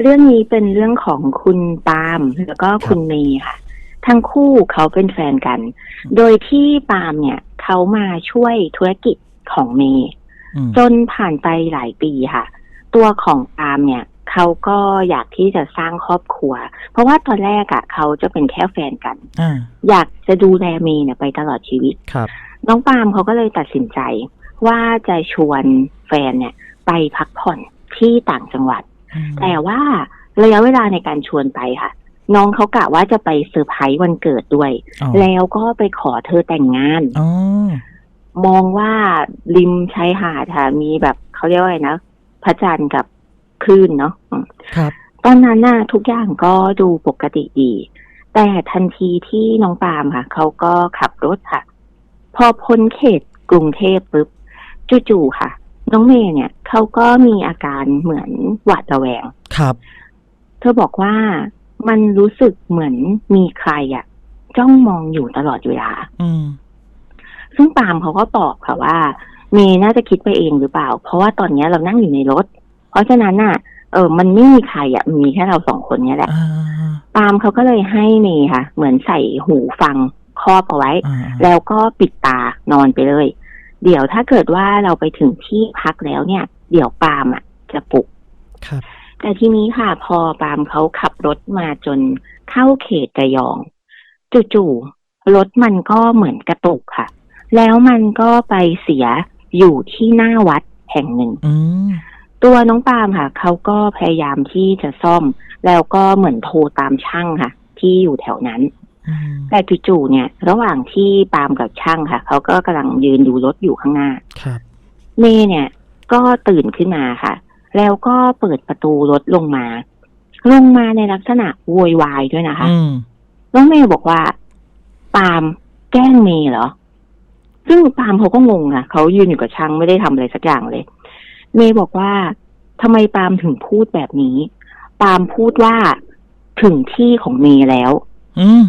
เรื่องนี้เป็นเรื่องของคุณปาล์มแล้วก็คุณเมย์ค่ะ ทั้งคู่เขาเป็นแฟนกัน โดยที่ปาล์มเนี่ยเขามาช่วยธุรกิจของเมย์อืมจนผ่านไปหลายปีค่ะ ตัวของปาล์มเนี่ยเขาก็อยากที่จะสร้างครอบครัว เพราะว่าตอนแรกอะ่ะเขาจะเป็นแค่แฟนกันอ่าอยากจะดูแลเมย์เนี่ยไปตลอดชีวิตครับ น้องปาล์มเขาก็เลยตัดสินใจ ว่าจะชวนแฟนเนี่ย ไปพักผ่อนที่ต่างจังหวัดอืม แต่ว่าระยะเวลาในการชวนไปค่ะ น้องเขากะว่าจะไปเซอร์ไพรส์วันเกิดด้วยอ๋อแล้วก็ไปขอเธอแต่งงานอ๋อมองว่าริมชายหาดค่ะมีแบบเขาเรียกว่าอะไรนะพระจันทร์กับคลื่นเนาะอืมครับ ตอนนั้นน่ะทุกอย่างก็ดูปกติดี แต่ทันทีที่น้องปาล์มค่ะเขาก็ขับรถค่ะ พอพ้นเขตกรุงเทพปุ๊บจู่ๆค่ะ น้องเมย์เนี่ย เขาก็มีอาการเหมือนหวาดระแวง ครับ เธอบอกว่ามันรู้สึกเหมือนมีใครอะจ้องมองอยู่ตลอดเวลา อืม ซึ่งปาล์มเขาก็ตอบค่ะว่า เมย์น่าจะคิดไปเองหรือเปล่า เพราะว่าตอนเนี้ยเรานั่งอยู่ในรถ เพราะฉะนั้นน่ะ เออ มันไม่มีใครอะมันมีแค่เราสองคนเนี้ยแหละอ่าปาล์มเขาก็เลยให้เมย์ค่ะ เหมือนใส่หูฟังครอบเอาไว้อ่าแล้วก็ปิดตานอนไปเลย เดี๋ยวถ้าเกิดว่าเราไปถึงที่พักแล้วเนี่ย เดี๋ยวปาล์มอะจะปลุกครับ แต่ทีนี้ค่ะ พอปาล์มเขาขับรถมาจนเข้าเขตระยอง จู่ๆรถมันก็เหมือนกระตุกค่ะ แล้วมันก็ไปเสียอยู่ที่หน้าวัดแห่งหนึ่งอืมตัวน้องปาล์มค่ะเขาก็พยายามที่จะซ่อม แล้วก็เหมือนโทรตามช่างค่ะ ที่อยู่แถวนั้นอืมแต่จู่ๆเนี่ย ระหว่างที่ปาล์มกับช่างค่ะเขาก็กำลังยืนดูรถอยู่ข้างหน้าครับเมย์เนี่ย ก็ตื่นขึ้นมาค่ะ แล้วก็เปิดประตูรถลงมา ลงมาในลักษณะโวยวายด้วยนะคะอืมน้องเมย์บอกว่า ปาล์มแกล้งเมย์เหรอ ซึ่งปาล์มเขาก็งงอะเขายืนอยู่กับช่างไม่ได้ทำอะไรสักอย่างเลย เมย์บอกว่าทำไมปาล์มถึงพูดแบบนี้ ปาล์มพูดว่าถึงที่ของเมย์แล้ว อืม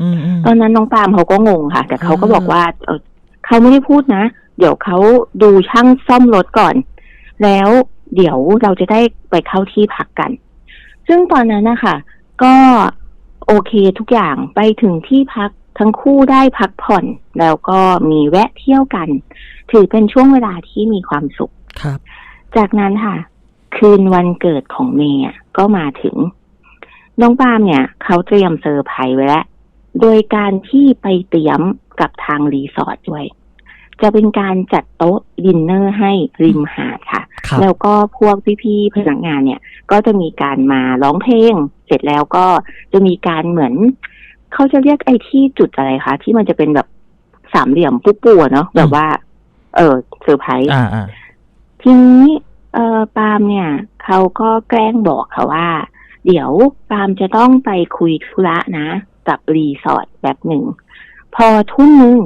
อืมอืมตอนนั้นน้องปาล์มเขาก็งงค่ะ แต่เขาก็อ่าบอกว่า เออเขาไม่ได้พูดนะ เดี๋ยวเขาดูช่างซ่อมรถก่อน แล้วเดี๋ยวเราจะได้ไปเข้าที่พักกัน ซึ่งตอนนั้นนะคะก็โอเคทุกอย่างไปถึงที่พักทั้งคู่ได้พักผ่อน แล้วก็มีแวะเที่ยวกัน ถือเป็นช่วงเวลาที่มีความสุขครับ จากนั้นค่ะ คืนวันเกิดของเมย์อะก็มาถึง น้องปาล์มเนี่ย เขาเตรียมเซอร์ไพรส์ไว้แล้ว โดยการที่ไปเตรียมกับทางรีสอร์ทด้วย จะเป็นการจัดโต๊ะดินเนอร์ให้ริมหาดค่ะครับแล้วก็พวกพี่ๆพนักงานเนี่ย ก็จะมีการมาร้องเพลง เสร็จแล้วก็จะมีการเหมือน เขาจะเรียกไอ้ที่จุดอะไรคะที่มันจะเป็นแบบสามเหลี่ยมปุ๊บๆอะเนาะแบบว่า เออเซอร์ไพรส์อ่าอ่าทีนี้เอ่อปาล์มเนี่ย เขาก็แกล้งบอกค่ะว่า เดี๋ยวปาล์มจะต้องไปคุยธุระนะ กับรีสอร์ทแบบหนึ่ง พอทุ่มหนึง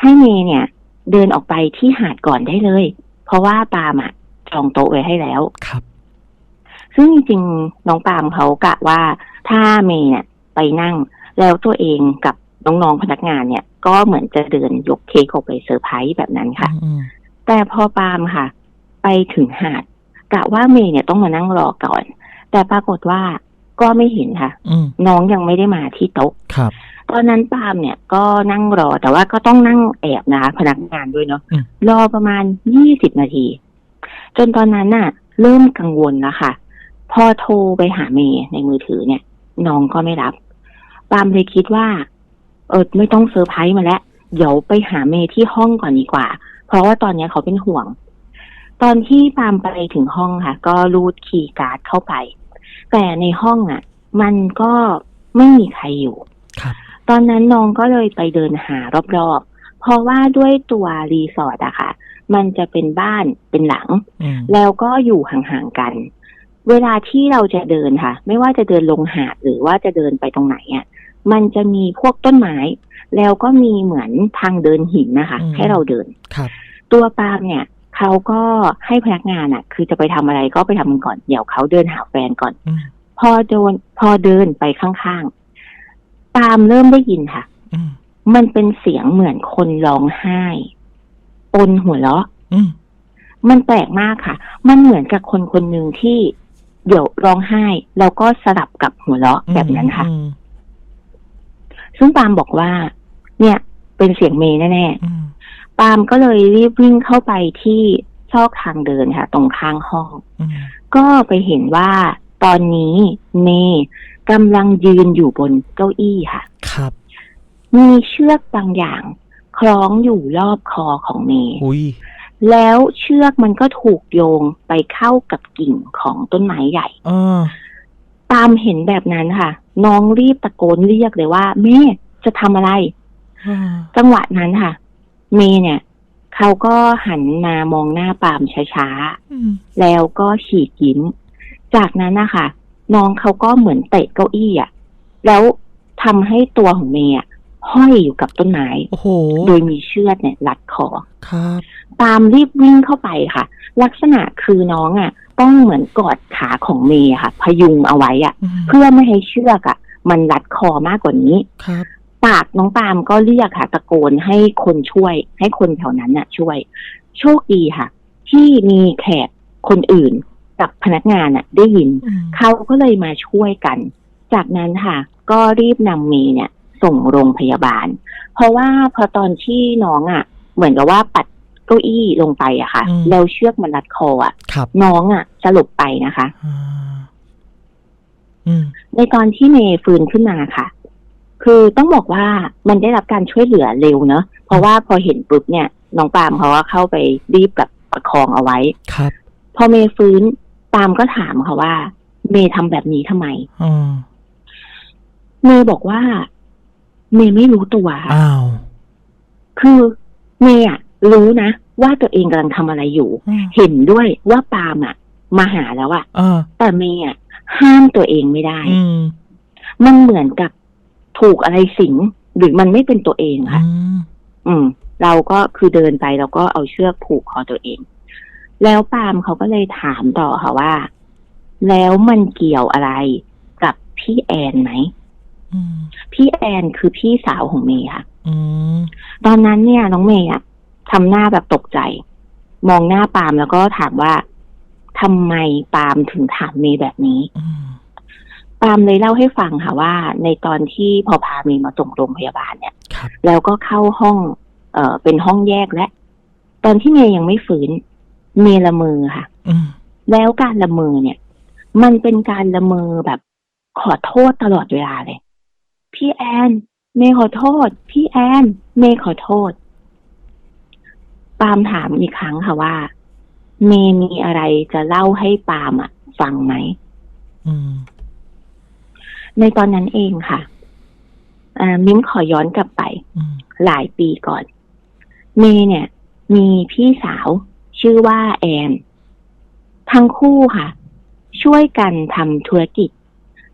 ให้เมย์เนี่ย เดินออกไปที่หาดก่อนได้เลย เพราะว่าปาล์มอะจองโต๊ะไว้ให้แล้วครับ ซึ่งจริงๆน้องปาล์มเขากะว่าถ้าเมย์เนี่ยไปนั่ง แล้วตัวเองกับน้องๆพนักงานเนี่ย ก็เหมือนจะเดินยกเค้กออกไปเซอร์ไพรส์แบบนั้นค่ะอืมแต่พอปาล์มค่ะ ไปถึงหาดกะว่าเมย์เนี่ยต้องมานั่งรอก่อน แต่ปรากฏว่าก็ไม่เห็นค่ะอืมน้องยังไม่ได้มาที่โต๊ะครับ ตอนนั้นปาล์มเนี่ยก็นั่งรอแต่ว่าก็ต้องนั่งแอบนะคะพนักงานด้วยเนาะอืมรอประมาณยี่สิบนาที จนตอนนั้นน่ะ เริ่มกังวลแล้วค่ะ พอโทรไปหาเมย์ในมือถือเนี่ย น้องก็ไม่รับ ปาล์มเลยคิดว่า เออไม่ต้องเซอร์ไพรส์มาแล้ว เดี๋ยวไปหาเมย์ที่ห้องก่อนดีกว่า เพราะว่าตอนเนี้ยเขาเป็นห่วง ตอนที่ปาล์มไปถึงห้องค่ะ ก็รูดคีย์การ์ดเข้าไป แต่ในห้องอะ มันก็ไม่มีใครอยู่ครับ ตอนนั้นน้องก็เลยไปเดินหารอบๆ เพราะว่าด้วยตัวรีสอร์ทอะค่ะ มันจะเป็นบ้านเป็นหลังอืมแล้วก็อยู่ห่างๆกัน เวลาที่เราจะเดินค่ะ ไม่ว่าจะเดินลงหาดหรือว่าจะเดินไปตรงไหนอะ่ะมันจะมีพวกต้นไม้ แล้วก็มีเหมือนทางเดินหินนะคะ ให้เราเดินครับ ตัวปาล์มเนี่ยเขาก็ให้พนักงานอะ่ะ คือจะไปทำอะไรก็ไปทำมันก่อนเดี๋ยวเขาเดินหาแฟนก่อนอืมพอโดนพอเดินไปข้างๆ ปาล์มเริ่มได้ยินค่ะอืมมันเป็นเสียงเหมือนคนร้องไห้ปนหัวเราะอืมมันแปลกมากค่ะ มันเหมือนกับคนคนหนึ่งที่เดี๋ยวร้องไห้ แล้วก็สลับกับหัวเราะแบบนั้นค่ะอืมซึ่งปาล์มบอกว่า เนี่ย เป็นเสียงเมย์แน่อืมๆปาล์มก็เลยรีบวิ่งเข้าไปที่ซอกทางเดินค่ะ ตรงข้างห้องอืมก็ไปเห็นว่าตอนนี้เมย์ กำลังยืนอยู่บนเก้าอี้ค่ะ ครับ มีเชือกบางอย่าง คล้องอยู่รอบคอของเมย์อุ้ยแล้วเชือกมันก็ถูกโยงไปเข้ากับกิ่งของต้นไม้ใหญ่เออตามเห็นแบบนั้นค่ะ น้องรีบตะโกนเรียกเลยว่าแม่จะทำอะไรเออจังหวะนั้นค่ะ เมย์เนี่ยเขาก็หันมามองหน้าปาล์มช้าอืมๆแล้วก็ฉีกยิ้ม จากนั้นนะคะ น้องเขาก็เหมือนเตะเก้าอี้อะ แล้วทำให้ตัวของเมย์อะห้อยอยู่กับต้นไม้โอ้โหโดยมีเชือกเนี่ยรัดคอครับตามรีบวิ่งเข้าไปค่ะ ลักษณะคือน้องอะ ต้องเหมือนกอดขาของเมย์ค่ะ พยุงเอาไว้อะอืมเพื่อไม่ให้เชือกอะ มันรัดคอมากกว่านี้ครับปากน้องปาล์มก็เรียกค่ะตะโกนให้คนช่วย ให้คนแถวนั้นน่ะ ช่วย โชคดีค่ะ ที่มีแขกคนอื่น กับพนักงานน่ะได้ยินอืมเขาก็เลยมาช่วยกัน จากนั้นค่ะ ก็รีบนำเมย์เนี่ย ส่งโรงพยาบาล เพราะว่าพอตอนที่น้องอะเหมือนกับว่าปัดเก้าอี้ลงไปอะค่ะแล้วเชือกมันรัดคออะครับน้องอะสลบไปนะคะอ่าอืมในตอนที่เมย์ฟื้นขึ้นมาค่ะ คือต้องบอกว่ามันได้รับการช่วยเหลือเร็วเนอะเพราะว่าพอเห็นปุ๊บเนี่ย น้องปาล์มเขาก็เข้าไปรีบแบบประคองเอาไว้ครับ พอเมย์ฟื้น ปาล์มก็ถามค่ะว่า เมย์ทำแบบนี้ทำไมอ๋อเมย์บอกว่า เมย์ไม่รู้ตัวค่ะอ้าวคือเมย์อะรู้นะว่าตัวเองกำลังทำอะไรอยู่อืมเห็นด้วยว่าปาล์มอะมาหาแล้วอะเออแต่เมย์อะห้ามตัวเองไม่ได้อืมมันเหมือนกับถูกอะไรสิงหรือมันไม่เป็นตัวเองค่ะ อืมอืมเราก็คือเดินไปแล้วก็เอาเชือกผูกคอตัวเอง แล้วปาล์มเขาก็เลยถามต่อค่ะว่า แล้วมันเกี่ยวอะไรกับพี่แอนไหมอืมพี่แอนคือพี่สาวของเมย์ค่ะอืมตอนนั้นเนี่ย น้องเมย์อะทำหน้าแบบตกใจ มองหน้าปาล์มแล้วก็ถามว่าทำไมปาล์มถึงถามเมย์แบบนี้อืมปาล์มเลยเล่าให้ฟังค่ะว่า ในตอนที่พอพาเมย์มาส่งโรงพยาบาลเนี่ยครับแล้วก็เข้าห้อง เอ่อเป็นห้องแยกและ ตอนที่เมย์ยังไม่ฟื้น เมย์ละเมอค่ะอืมแล้วการละเมอเนี่ย มันเป็นการละเมอแบบขอโทษตลอดเวลาเลย พี่แอนเมย์ขอโทษ พี่แอนเมย์ขอโทษ ปาล์มถามอีกครั้งค่ะว่า เมย์มีอะไรจะเล่าให้ปาล์มอะฟังไหมอืมในตอนนั้นเองค่ะอ่ามิ้มขอย้อนกลับไปอืมหลายปีก่อน เมย์เนี่ย มีพี่สาว ชื่อว่าแอน ทั้งคู่ค่ะ ช่วยกันทำธุรกิจ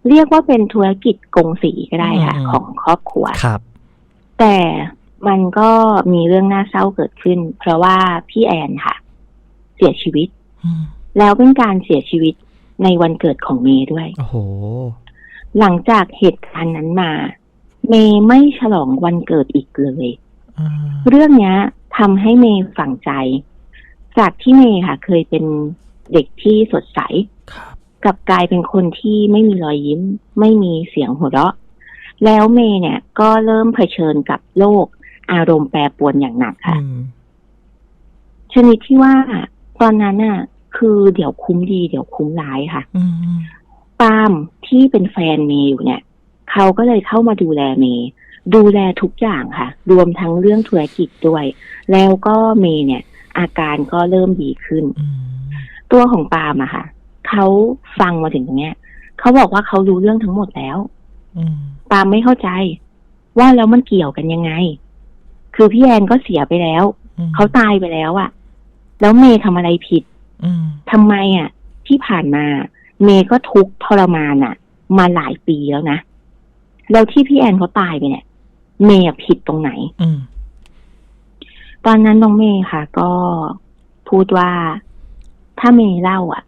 เรียกว่าเป็นธุรกิจกงสีก็ได้ค่ะ อืม ของครอบครัว ครับ แต่มันก็มีเรื่องน่าเศร้าเกิดขึ้น เพราะว่าพี่แอนค่ะ เสียชีวิต อืมแล้วเป็นการเสียชีวิตในวันเกิดของเมย์ด้วย โอ้โห หลังจากเหตุการณ์นั้นมา เมย์ไม่ฉลองวันเกิดอีกเลยอ่าเรื่องเนี้ยทำให้เมย์ฝังใจ จากที่เมย์ค่ะ เคยเป็นเด็กที่สดใสครับกลับกลายเป็นคนที่ไม่มีรอยยิ้ม ไม่มีเสียงหัวเราะ แล้วเมย์เนี่ย ก็เริ่มเผชิญกับโรคอารมณ์แปรปรวนอย่างหนักค่ะอืมชนิดที่ว่าตอนนั้นน่ะ คือเดี๋ยวคุ้มดีเดี๋ยวคุ้มร้ายค่ะอืมปาล์มที่เป็นแฟนเมย์อยู่เนี่ย เขาก็เลยเข้ามาดูแลเมย์ดูแลทุกอย่างค่ะ รวมทั้งเรื่องธุรกิจด้วย แล้วก็เมย์เนี่ย อาการก็เริ่มดีขึ้นอืมตัวของปาล์มอะค่ะเขาฟังมาถึงตรงเนี้ยเขาบอกว่าเขารู้เรื่องทั้งหมดแล้วอืมปาล์มไม่เข้าใจ ว่าแล้วมันเกี่ยวกันยังไง คือพี่แอนก็เสียไปแล้วอืมเขาตายไปแล้วอะแล้วเมย์ทำอะไรผิดอืมทำไมอะที่ผ่านมา เมย์ก็ทุกข์ทรมานอะมาหลายปีแล้วนะแล้วที่พี่แอนเขาตายไปเนี่ย เมย์อะผิดตรงไหนอืม ตอนนั้นน้องเมย์ค่ะ ก็พูดว่าถ้าเมย์เล่าอะ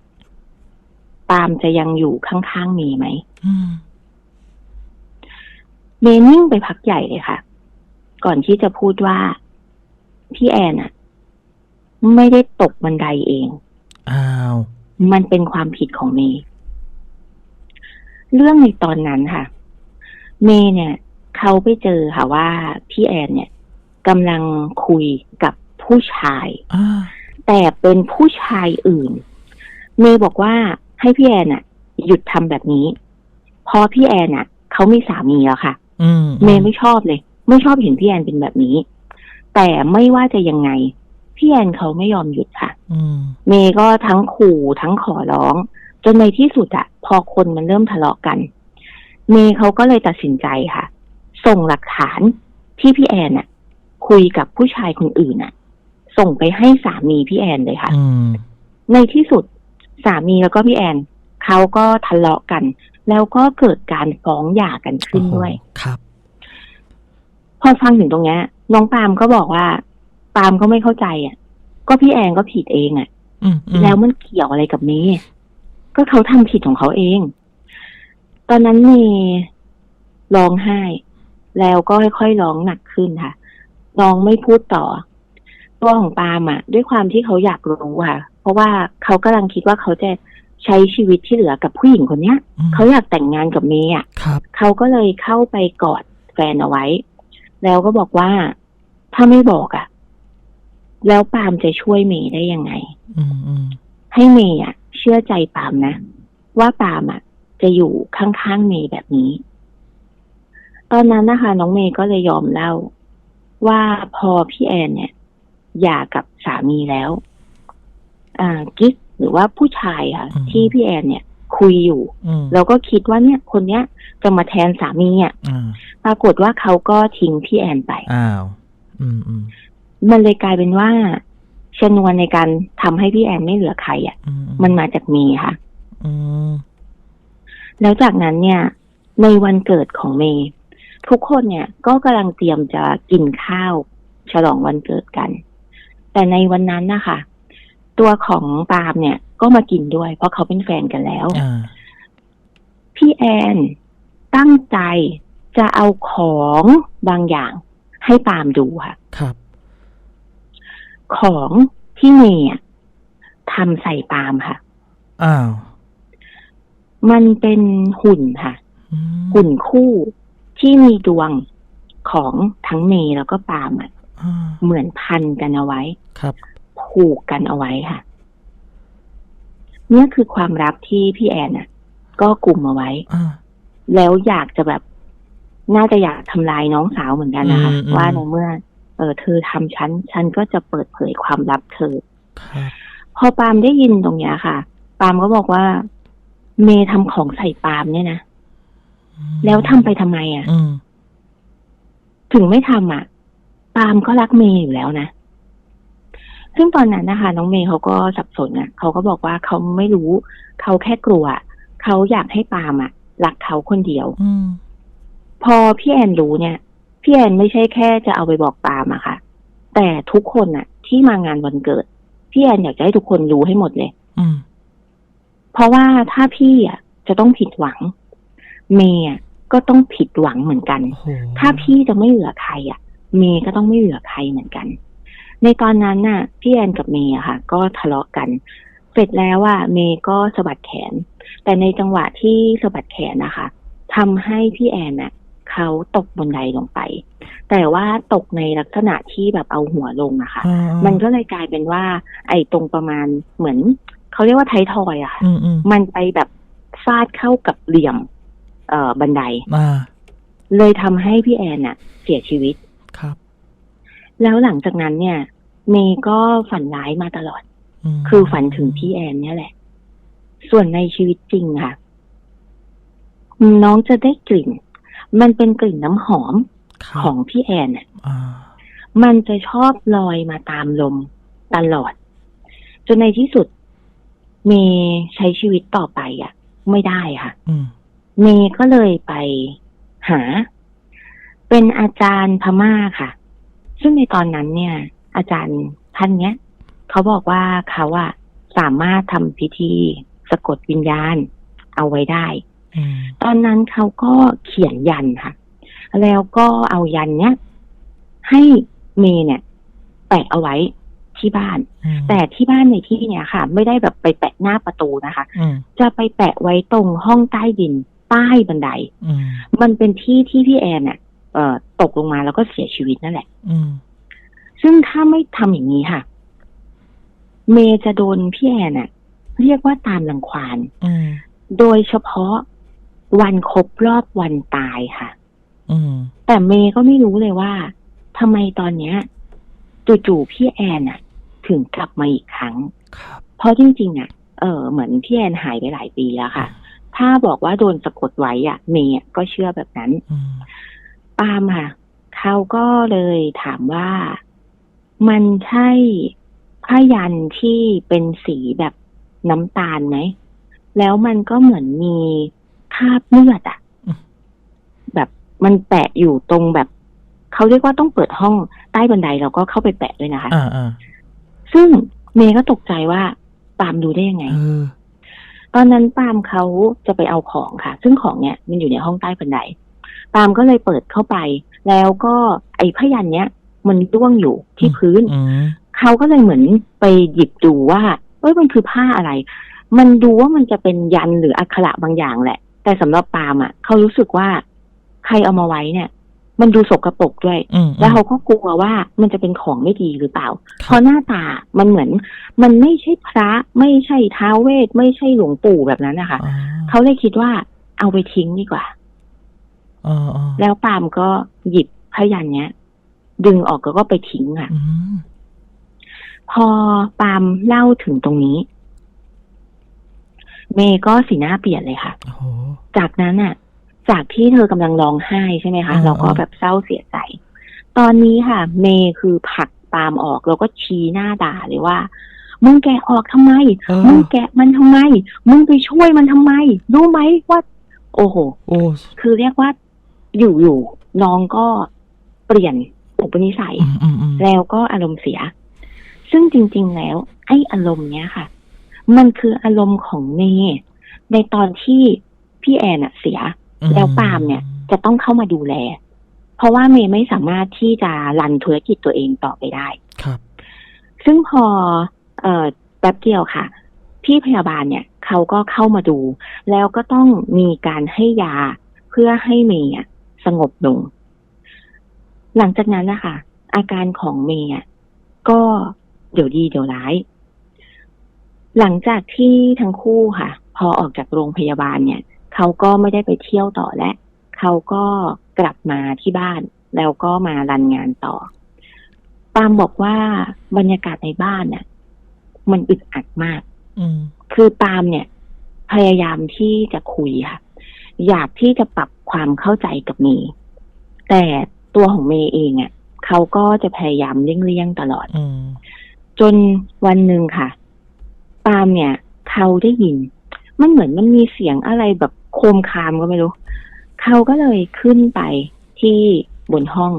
ปาล์มจะยังอยู่ข้างๆเมย์ไหมอืมเมย์นิ่งไปพักใหญ่เลยค่ะ ก่อนที่จะพูดว่าพี่แอนอะ ไม่ได้ตกบันไดเอง อ้าว มันเป็นความผิดของเมย์เรื่องในตอนนั้นค่ะ เมย์เนี่ย เขาไปเจอค่ะว่าพี่แอนเนี่ย กำลังคุยกับผู้ชายอ่าแต่เป็นผู้ชายอื่น เมย์บอกว่าให้พี่แอนน่ะหยุดทำแบบนี้เพราะพี่แอนน่ะเขามีสามีแล้วค่ะอืมเมย์ไม่ชอบเลย ไม่ชอบเห็นพี่แอนเป็นแบบนี้ แต่ไม่ว่าจะยังไง พี่แอนเขาไม่ยอมหยุดค่ะอืมเมย์ก็ทั้งขู่ทั้งขอร้อง จนในที่สุดอะพอคนมันเริ่มทะเลาะกัน เมย์เขาก็เลยตัดสินใจค่ะ ส่งหลักฐานที่พี่แอนอะ คุยกับผู้ชายคนอื่นอะส่งไปให้สามีพี่แอนเลยค่ะอืมในที่สุดสามีแล้วก็พี่แอนเขาก็ทะเลาะกัน แล้วก็เกิดการฟ้องหย่ากันขึ้นด้วยโอ้โหครับ พอฟังถึงตรงเนี้ยน้องปาล์มก็บอกว่า ปาล์มก็ไม่เข้าใจอะ ก็พี่แอนก็ผิดเองอะอืมอืมแล้วมันเกี่ยวอะไรกับเมย์ก็เขาทำผิดของเขาเอง ตอนนั้นเมย์ร้องไห้ แล้วก็ค่อยๆร้องหนักขึ้นค่ะ น้องไม่พูดต่อ ตัวของปาล์มอะด้วยความที่เขาอยากรู้ค่ะ เพราะว่าเขากำลังคิดว่าเขาจะใช้ชีวิตที่เหลือกับผู้หญิงคนเนี้ยอืมเขาอยากแต่งงานกับเมย์อะครับเขาก็เลยเข้าไปกอดแฟนเอาไว้ แล้วก็บอกว่าถ้าไม่บอกอะ่ะ แล้วปาล์มจะช่วยเมย์ได้ยังไงอืมอืมให้เมย์อะเชื่อใจปาล์มนะ ว่าปาล์มอะจะอยู่ข้างๆเมย์แบบนี้ ตอนนั้นนะคะ น้องเมย์ก็เลยยอมเล่า ว่าพอพี่แอนเนี่ยหย่ากับสามีแล้ว อ่ากิ๊กหรือว่าผู้ชายค่ะ ที่พี่แอนเนี่ย คุยอยู่อืมเราก็คิดว่าเนี่ย คนเนี้ยจะมาแทนสามีอะอ่าปรากฏว่าเขาก็ทิ้งพี่แอนไปอ้าวอืมอืมมันเลยกลายเป็นว่าชนวนในการทำให้พี่แอนไม่เหลือใครอะอืมันมาจากเมย์ค่ะอืมแล้วจากนั้นเนี่ย ในวันเกิดของเมย์ ทุกคนเนี่ยก็กำลังเตรียมจะกินข้าว ฉลองวันเกิดกัน แต่ในวันนั้นนะคะตัวของปาล์มเนี่ย ก็มากินด้วย เพราะเขาเป็นแฟนกันแล้วอ่าพี่แอนตั้งใจจะเอาของบางอย่างให้ปาล์มดูค่ะ ครับ ของที่เมย์อะทำใส่ปาล์มค่ะ อ้าว มันเป็นหุ่นค่ะอืมหุ่นคู่ ที่มีดวงของทั้งเมย์แล้วก็ปาล์มอะอ่าเหมือนพันกันเอาไว้ ครับผูกกันเอาไว้ค่ะเนี่ยคือความลับที่พี่แอนน่ะ ก็กลุ่มเอาไว้อ่าแล้วอยากจะแบบ น่าจะอยากทำลายน้องสาวเหมือนกันนะคะอืมอืมว่าในเมื่อ เออเธอทำฉัน ฉันก็จะเปิดเผยความลับเธอครับพอปาล์มได้ยินตรงเนี้ยค่ะ ปาล์มก็บอกว่า เมย์ทำของใส่ปาล์มเนี่ยนะอืม แล้วทำไปทำไมอะอืมถึงไม่ทำอะ ปาล์มก็รักเมย์อยู่แล้วนะ ซึ่งตอนนั้นนะคะ น้องเมย์เขาก็สับสนอะเขาก็บอกว่าเขาไม่รู้ เขาแค่กลัวเขาอยากให้ปาล์มอะรักเขาคนเดียวอืมพอพี่แอนรู้เนี่ย พี่แอนไม่ใช่แค่จะเอาไปบอกปาล์มอะค่ะ แต่ทุกคนอะ ที่มางานวันเกิด พี่แอนอยากจะให้ทุกคนรู้ให้หมดเลยอืมเพราะว่าถ้าพี่อะ จะต้องผิดหวัง เมย์อะก็ต้องผิดหวังเหมือนกันโอ้โหถ้าพี่จะไม่เหลือใครอะ เมย์ก็ต้องไม่เหลือใครเหมือนกัน ในตอนนั้นน่ะ พี่แอนกับเมย์อะค่ะ ก็ทะเลาะกัน เสร็จแล้วอะเมย์ก็สะบัดแขน แต่ในจังหวะที่สะบัดแขนนะคะทำให้พี่แอนน่ะเขาตกบนไดลงไป แต่ว่าตกในลักษณะที่แบบเอาหัวลงอะค่ะอ่ามันก็เลยกลายเป็นว่า ไอ้ตรงประมาณเหมือนเขาเรียกว่าไทยทอยอะค่ะอืมอืมมันไปแบบฟาดเข้ากับเหลี่ยม เอ่อบันไดอ่าเลยทำให้พี่แอนน่ะ เสียชีวิต ครับ แล้วหลังจากนั้นเนี่ย เมย์ก็ฝันร้ายมาตลอด มคือฝันถึงพี่แอนเนี่ยแหละ ส่วนในชีวิตจริงค่ะ น้องจะได้กลิ่น มันเป็นกลิ่นน้ำหอมครับของพี่แอนน่ะ อ่ามันจะชอบลอยมาตามลมตลอด จนในที่สุด เมย์ใช้ชีวิตต่อไปอะ ไม่ได้ค่ะ อืม เมย์ก็เลยไปหา เป็นอาจารย์พม่าค่ะ ซึ่งในตอนนั้นเนี่ย อาจารย์ท่านเนี้ยเขาบอกว่าเขาอะสามารถทำพิธีสะกดวิญญาณเอาไว้ได้อืมตอนนั้นเขาก็เขียนยันค่ะ แล้วก็เอายันเนี้ยให้เมย์เนี่ย แปะเอาไว้ที่บ้านอืมแต่ที่บ้านในที่เนี้ยค่ะ ไม่ได้แบบไปแปะหน้าประตูนะคะอืมจะไปแปะไว้ตรงห้องใต้ดิน ใต้บันไดอืมมันเป็นที่ที่พี่แอนน่ะเอ่อตกลงมาแล้วก็เสียชีวิตนั่นแหละอืมซึ่งถ้าไม่ทำอย่างนี้ค่ะ เมย์จะโดนพี่แอนน่ะ เรียกว่าตามรังควานอืมโดยเฉพาะวันครบรอบวันตายค่ะอืมแต่เมย์ก็ไม่รู้เลยว่าทำไมตอนเนี้ยจู่ๆพี่แอนน่ะ ถึงกลับมาอีกครั้งครับเพราะจริงๆอะเออเหมือนพี่แอนหายไปหลายปีแล้วค่ะ ถ้าบอกว่าโดนสะกดไว้อะเมย์อะก็เชื่อแบบนั้นอืมปาล์มค่ะเขาก็เลยถามว่ามันใช่ผ้ายันที่เป็นสีแบบน้ำตาลไหม แล้วมันก็เหมือนมีคราบเลือดอะแบบมันแปะอยู่ตรงแบบเขาเรียกว่าต้องเปิดห้องใต้บันไดเราก็เข้าไปแปะด้วยนะคะอ่าอ่าซึ่งเมย์ก็ตกใจว่าปาล์มดูได้ยังไงเออ ตอนนั้นปาล์มเขาจะไปเอาของค่ะ ซึ่งของเนี่ยมันอยู่ในห้องใต้บันไดปาล์มก็เลยเปิดเข้าไป แล้วก็ไอ้พยันเนี้ยมันร่วงอยู่ที่พื้นอืมเขาก็เลยเหมือนไปหยิบดูว่า เอ้ยมันคือผ้าอะไร มันดูว่ามันจะเป็นยันหรืออักขระบางอย่างแหละ แต่สำหรับปาล์มอะเขารู้สึกว่าใครเอามาไว้เนี่ย มันดูสกรปรกด้วยอืมแล้วเขาก็กลัวว่ามันจะเป็นของไม่ดีหรือเปล่าคเพรับราะหน้าตามันเหมือน มันไม่ใช่พระไม่ใช่ท้าวเวทไม่ใช่หลวงปู่แบบนั้นนะคะอ่าเขาเลยคิดว่าเอาไปทิ้งดีกว่าอ่าอ่าแล้วปาล์มก็หยิบพยันเนี้ย ดึงออกแล้วก็ไปทิ้งอะอืมพอปาล์มเล่าถึงตรงนี้ เมย์ก็สีหน้าเปลี่ยนเลยค่ะโอ้โหจากนั้นอะ จากที่เธอกำลังร้องไห้ใช่ไหมคะอ่าเราก็แบบเศร้าเสียใจ ตอนนี้ค่ะ เมย์คือผลักปาล์มออกแล้วก็ชี้หน้าด่าเลยว่ามึงแกะออกทำไมเออมึงแกะมันทำไม มึงไปช่วยมันทำไม รู้ไหมว่า โอ้โหโอ้คือเรียกว่าอยู่อยู่ๆน้องก็เปลี่ยนอุปนิสัยอืมอืมอืมแล้วก็อารมณ์เสีย ซึ่งจริง ๆ แล้ว ไอ้อารมณ์เนี้ยค่ะ มันคืออารมณ์ของเมย์ในตอนที่พี่แอนอะเสีย แล้วปาล์มเนี่ยจะต้องเข้ามาดูแล เพราะว่าเมย์ไม่สามารถที่จะรันธุรกิจตัวเองต่อไปได้ ครับ ซึ่งพอเอ่อแป๊บเดียวค่ะ พี่พยาบาลเนี่ยเขาก็เข้ามาดู แล้วก็ต้องมีการให้ยาเพื่อให้เมย์อะสงบลง หลังจากนั้นนะคะอาการของเมย์อะก็เดี๋ยวดีเดี๋ยวร้าย หลังจากที่ทั้งคู่ค่ะ พอออกจากโรงพยาบาลเนี่ย เขาก็ไม่ได้ไปเที่ยวต่อและเขาก็กลับมาที่บ้าน แล้วก็มารันงานต่อปาล์มบอกว่าบรรยากาศในบ้านเนี่ยมันอึดอัดมากอืมคือปาล์มเนี่ย พยายามที่จะคุยค่ะ อยากที่จะปรับความเข้าใจกับเมย์แต่ตัวของเมย์เองอะ่ะเขาก็จะพยายามเลี่ยงๆตลอดอืมจนวันหนึ่งค่ะ ปาล์มเนี่ย เขาได้ยิน มันเหมือนมันมีเสียงอะไรแบบ โคมคามก็ไม่รู้ เขาก็เลยขึ้นไปที่บนห้อง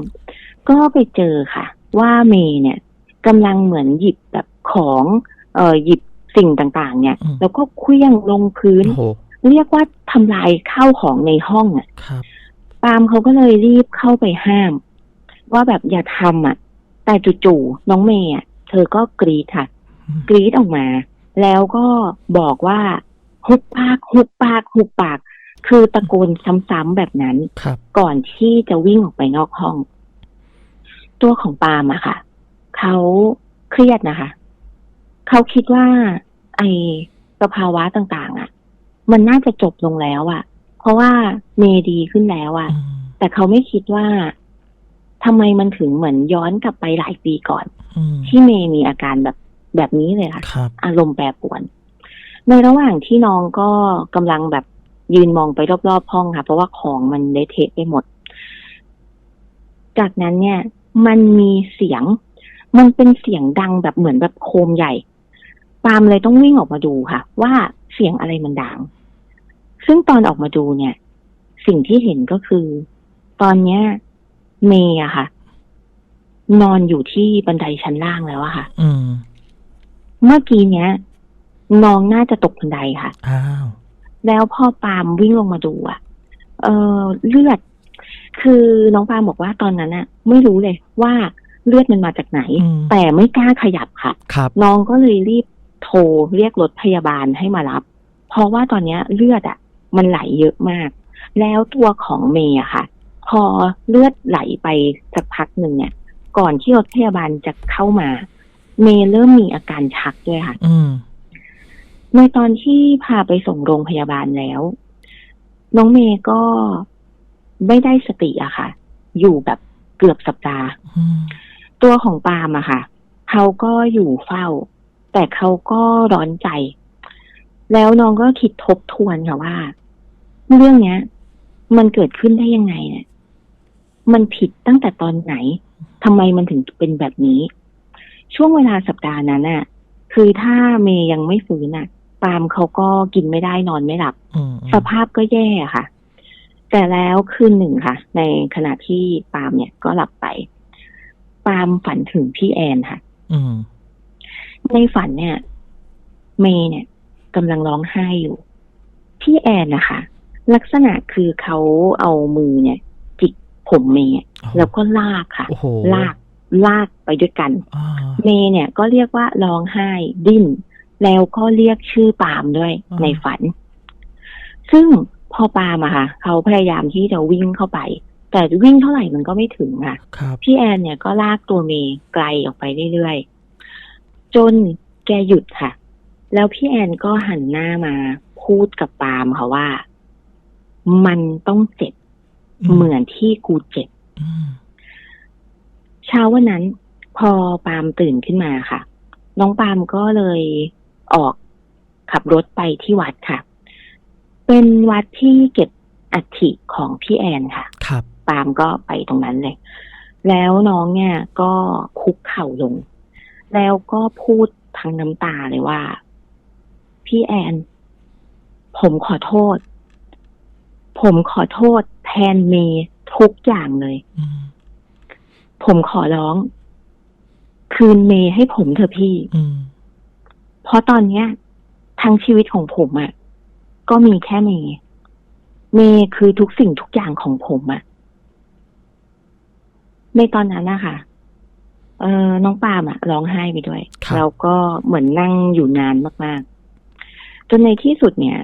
ก็ไปเจอค่ะ ว่าเมย์เนี่ยกำลังเหมือนหยิบแบบของเอ่อหยิบสิ่งต่าง ๆ เนี่ยอืมแล้วก็เคลื่องลงพื้นโอ้โหเรียกว่าทำลายข้าวของในห้องอะครับปาล์มเขาก็เลยรีบเข้าไปห้าม ว่าแบบอย่าทำอะ แต่จู่ๆน้องเมย์อะเธอก็กรีดค่ะอืมกรีดออกมา แล้วก็บอกว่า หุบปากหุบปากหุบปาก คือตะโกนซ้ำๆแบบนั้นครับก่อนที่จะวิ่งออกไปนอกห้อง ตัวของปาล์มอะค่ะเขาเครียดนะคะเขาคิดว่า ไอสภาวะต่าง ๆอะมันน่าจะจบลงแล้วอะเพราะว่าเมย์ดีขึ้นแล้วอะอืมแต่เขาไม่คิดว่าทำไมมันถึงเหมือนย้อนกลับไปหลายปีก่อนอืมที่เมย์มีอาการแบบแบบนี้เลยค่ะครับอารมณ์แปรปรวน ในระหว่างที่น้องก็กำลังแบบยืนมองไปรอบๆห้องค่ะ เพราะว่าของมันเละเทะไปหมด จากนั้นเนี่ย มันมีเสียง มันเป็นเสียงดังแบบเหมือนแบบโคมใหญ่ ปาล์มเลยต้องวิ่งออกมาดูค่ะ ว่าเสียงอะไรมันดัง ซึ่งตอนออกมาดูเนี่ย สิ่งที่เห็นก็คือ ตอนเนี้ย เมย์อะค่ะ นอนอยู่ที่บันไดชั้นล่างแล้วอะค่ะ อืมเมื่อกี้เนี้ย น้องน่าจะตกบันไดค่ะ อ้าวแล้วพอปาล์มวิ่งลงมาดูอะเออเลือด คือน้องปาล์มบอกว่าตอนนั้นอะไม่รู้เลยว่าเลือดมันมาจากไหน อืมแต่ไม่กล้าขยับค่ะ ครับ น้องก็เลยรีบโทรเรียกรถพยาบาลให้มารับ เพราะว่าตอนเนี้ยเลือดอะมันไหลเยอะมาก แล้วตัวของเมย์อะค่ะ พอเลือดไหลไปสักพักหนึ่งเนี่ย ก่อนที่รถพยาบาลจะเข้ามา เมย์เริ่มมีอาการชักด้วยค่ะ อืม ในตอนที่พาไปส่งโรงพยาบาลแล้ว น้องเมย์ก็ไม่ได้สติอะค่ะ อยู่แบบเกือบสัปดาห์อืมตัวของปาล์มอะค่ะ เขาก็อยู่เฝ้า แต่เขาก็ร้อนใจ แล้วน้องก็คิดทบทวนค่ะว่า เรื่องเนี้ย มันเกิดขึ้นได้ยังไงเนี่ยมันผิดตั้งแต่ตอนไหนทำไมมันถึงเป็นแบบนี้ ช่วงเวลาสัปดาห์นั้นน่ะคือถ้าเมย์ยังไม่ฟื้นน่ะ ปาล์มเขาก็กินไม่ได้นอนไม่หลับอืมสภาพก็แย่ค่ะ แต่แล้วคืนหนึ่งค่ะ ในขณะที่ปาล์มเนี่ยก็หลับไป ปาล์มฝันถึงพี่แอนค่ะอืมในฝันเนี่ย เมย์เนี่ยกำลังร้องไห้อยู่ พี่แอนนะคะ ลักษณะคือเขาเอามือเนี่ย จิกผมเมย์แล้วก็ลากค่ะโอ้โหลากลากไปด้วยกันอ่าเมย์เนี่ยก็เรียกว่าร้องไห้ดิ้น แล้วก็เรียกชื่อปาล์มด้วยอ่าในฝัน ซึ่งพอปาล์มอะค่ะ เขาพยายามที่จะวิ่งเข้าไป แต่วิ่งเท่าไหร่มันก็ไม่ถึงค่ะครับพี่แอนเนี่ยก็ลากตัวเมย์ไกลออกไปเรื่อยๆ จนแกหยุดค่ะ แล้วพี่แอนก็หันหน้ามาพูดกับปาล์มค่ะว่า มันต้องเจ็บเหมือนที่กูเจ็บอืมเช้าวันนั้น พอปาล์มตื่นขึ้นมาค่ะ น้องปาล์มก็เลย ออกขับรถไปที่วัดค่ะ เป็นวัดที่เก็บอัฐิของพี่แอนค่ะ ครับ ปาล์มก็ไปตรงนั้นเลย แล้วน้องเนี่ยก็คุกเข่าลง แล้วก็พูดทั้งน้ำตาเลยว่า พี่แอน ผมขอโทษ ผมขอโทษ แทนเมย์ทุกอย่างเลยอืมผมขอร้อง คืนเมย์ให้ผมเถอะพี่ อืม เพราะตอนเนี้ยทั้งชีวิตของผมอะ่ะ ก็มีแค่เมย์เมย์คือทุกสิ่งทุกอย่างของผมอะ่ะ ในตอนนั้นนะคะเออน้องปาล์มอะร้องไห้ไปด้วยครับแล้วก็เหมือนนั่งอยู่นานมากๆ จนในที่สุดเนี่ย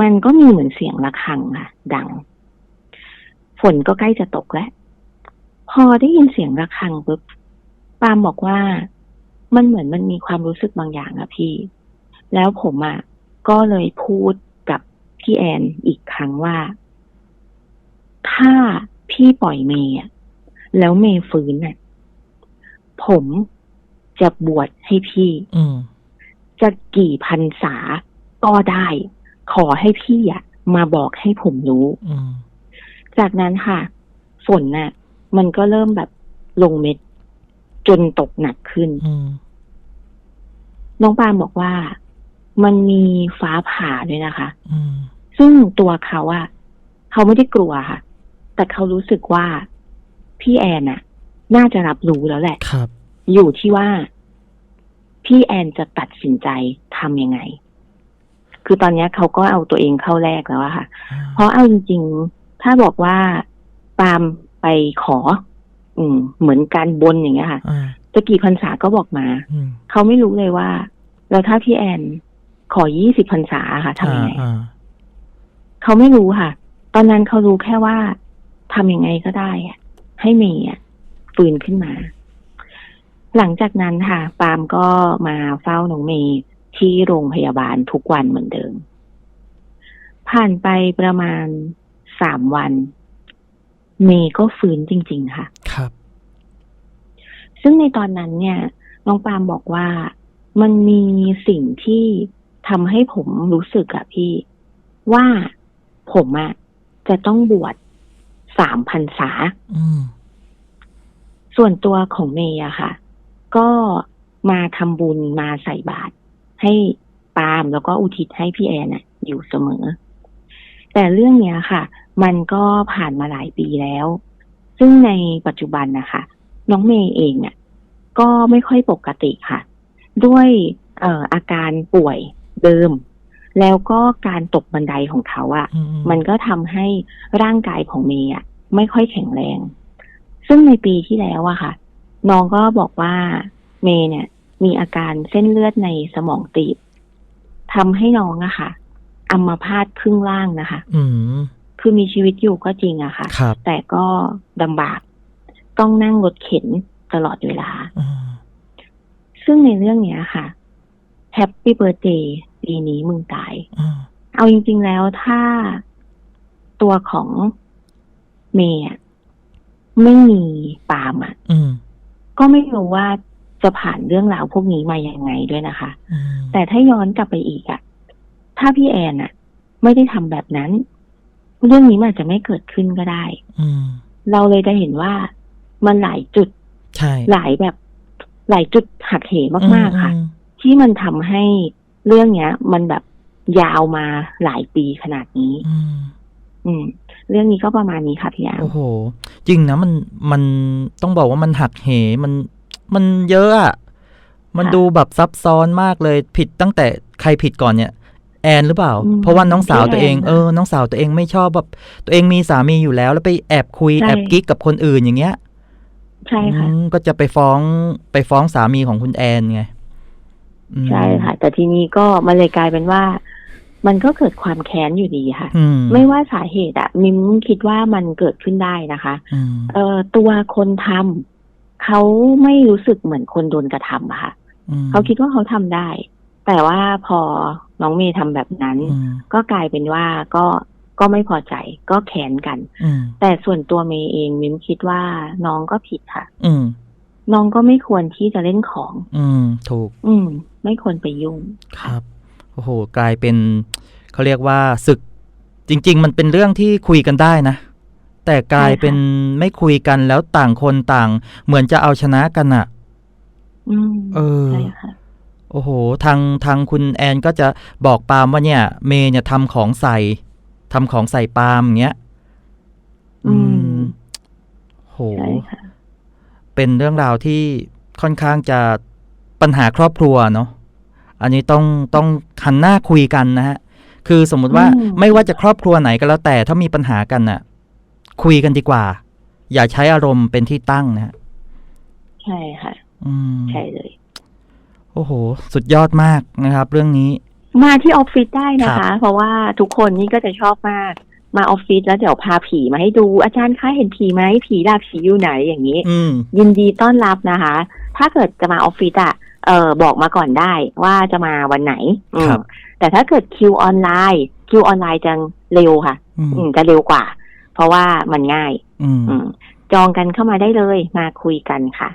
มันก็มีเหมือนเสียงะระฆังค่ะดัง ฝนก็ใกล้จะตกแล้ว พอได้ยินเสียงระฆังปุ๊บปาล์มบอกว่า มันเหมือนมันมีความรู้สึกบางอย่างอะพี่ แล้วผมอะก็เลยพูดกับพี่แอนอีกครั้งว่า ถ้าพี่ปล่อยเมย์อะแล้วเมย์ฟื้นอะผมจะบวชให้พี่อืมจะกี่พันษาก็ได้ ขอให้พี่อะมาบอกให้ผมรู้อืมจากนั้นค่ะ ฝนน่ะ มันก็เริ่มแบบลงเม็ด จนตกหนักขึ้นอืม น้องปาล์มบอกว่ามันมีฟ้าผ่าด้วยนะคะอืมซึ่งตัวเขาอะเขาไม่ได้กลัวค่ะ แต่เขารู้สึกว่าพี่แอนน่ะ น่าจะรับรู้แล้วแหละครับ อยู่ที่ว่า พี่แอนจะตัดสินใจทำยังไง คือตอนเนี้ยเขาก็เอาตัวเองเข้าแรกแล้วอะค่ะอ่าเพราะเอาจริง ๆ ถ้าบอกว่าปาล์มไปขอ อืม เหมือนการบนอย่างเงี้ยค่ะอ่า จะกี่พรรษาก็บอกมาอืมเขาไม่รู้เลยว่า แล้วถ้าพี่แอนขอยี่สิบพรรษาค่ะทำยังไงอ่าเขาไม่รู้ค่ะ ตอนนั้นเขารู้แค่ว่าทำยังไงก็ได้อะให้เมย์อะฟื้นขึ้นมา หลังจากนั้นค่ะ ปาล์มก็มาเฝ้าน้องเมย์ที่โรงพยาบาลทุกวันเหมือนเดิม ผ่านไปประมาณสามวัน เมย์ก็ฟื้นจริง ๆ ค่ะ ครับ ซึ่งในตอนนั้นเนี่ย น้องปาล์มบอกว่ามันมีสิ่งที่ทำให้ผมรู้สึกอะพี่ ว่าผมอะจะต้องบวชสามพันษาอืมส่วนตัวของเมย์อะค่ะ ก็มาทำบุญมาใส่บาตรให้ปาล์มแล้วก็อุทิศให้พี่แอนอะอยู่เสมอ แต่เรื่องเนี้ยค่ะ มันก็ผ่านมาหลายปีแล้ว ซึ่งในปัจจุบันนะคะ น้องเมย์เองเนี่ยก็ไม่ค่อยปกติค่ะ ด้วยเอ่ออาการป่วยเดิม แล้วก็การตกบันไดของเขาอะอืมมันก็ทำให้ร่างกายของเมย์อะไม่ค่อยแข็งแรง ซึ่งในปีที่แล้วอะค่ะ น้องก็บอกว่าเมย์เนี่ย มีอาการเส้นเลือดในสมองตีบทำให้น้องอะค่ะอัมพาตครึ่งล่างนะคะอืมคือมีชีวิตอยู่ก็จริงอะค่ะครับแต่ก็ลำบาก ต้องนั่งรถเข็นตลอดเวลาอืมซึ่งในเรื่องเนี้ยค่ะแฮปปี้เบ t ร์ a เดย์ปีนี้มึงตายอืมเอาจริง ๆ แล้วถ้าตัวของเมย์อะไม่มีปาล์มอะอืมก็ไม่รู้ว่าจะผ่านเรื่องราวพวกนี้มายังไงด้วยนะคะอืมแต่ถ้าย้อนกลับไปอีกอะถ้าพี่แอนอะไม่ได้ทำแบบนั้น เรื่องนี้มันอาจจะไม่เกิดขึ้นก็ได้อืมเราเลยได้เห็นว่า มันหลายจุดใช่หลายแบบ หลายจุดหักเหมาก ๆ ค่ะอืมที่มันทำให้เรื่องเนี้ย มันแบบยาวมาหลายปีขนาดนี้ อืมอืมเรื่องนี้ก็ประมาณนี้ค่ะพี่แอมโอ้โห จริงนะมันมันต้องบอกว่ามันหักเหมันมันเยอะอะมันดูแบบซับซ้อนมากเลยผิดตั้งแต่ใครผิดก่อนเนี่ย แอนหรือเปล่าอืมเพราะว่าน้องสาวตัวเองพี่แอนเออน้องสาวตัวเองไม่ชอบแบบตัวเองมีสามีอยู่แล้ว แล้วไปแอบคุยใช่แอบกิ๊กกับคนอื่นอย่างเงี้ย ใช่ค่ะอืมก็จะไปฟ้องไปฟ้องสามีของคุณแอนไงอืมใช่ค่ะ แต่ทีนี้ก็มันเลยกลายเป็นว่า มันก็เกิดความแค้นอยู่ดีค่ะอืมไม่ว่าสาเหตุอะมิมคิดว่ามันเกิดขึ้นได้นะคะอืมเอ่อตัวคนทำเขาไม่รู้สึกเหมือนคนโดนกระทำอะค่ะอืมเขาคิดว่าเขาทำได้ แต่ว่าพอน้องเมย์ทำแบบนั้นอืมก็กลายเป็นว่าก็ ก็ไม่พอใจก็แค้นกันอืมแต่ส่วนตัวเมย์เองมิมคิดว่าน้องก็ผิดค่ะ อืมน้องก็ไม่ควรที่จะเล่นของ อืม ถูก อืม ไม่ควรไปยุ่งครับโอ้โห กลายเป็นเขาเรียกว่าศึก จริง ๆ มันเป็นเรื่องที่คุยกันได้นะ แต่กลายใช่ค่ะเป็นไม่คุยกันแล้วต่างคนต่าง เหมือนจะเอาชนะกันอะอืมเออใช่ค่ะโอ้โห ทางทางคุณแอนก็จะบอกปาล์มว่าเนี่ย เมย์เนี่ยทำของใส่ ทำของใส่ปาล์มอย่างเงี้ย อืมโหใช่ค่ะเป็นเรื่องราวที่ค่อนข้างจะปัญหาครอบครัวเนาะอันนี้ต้องต้องหันหน้าคุยกันนะฮะ คือสมมุติว่าอืมไม่ว่าจะครอบครัวไหนก็แล้วแต่ถ้ามีปัญหากันน่ะ คุยกันดีกว่า อย่าใช้อารมณ์เป็นที่ตั้งนะฮะใช่ค่ะ อืมใช่เลย โอ้โห สุดยอดมากนะครับ เรื่องนี้ มาที่ออฟฟิศได้นะครัคะบเพราะว่าทุกคนนี่ก็จะชอบมากมาออฟฟิศแล้วเดี๋ยวพาผีมาให้ดูอาจารย์คะเห็นผีไหมผีดาผีอยู่ไหนอย่างนี้อืมยินดีต้อนรับนะคะ ถ้าเกิดจะมาออฟฟิศอะเออบอกมาก่อนได้ว่าจะมาวันไหนอืมครับแต่ถ้าเกิดคิวออนไลน์คิวออนไลน์จะเร็วค่ะ อืมอืมจะเร็วกว่า เพราะว่ามันง่าย อืมอืมจองกันเข้ามาได้เลยมาคุยกันค่ะ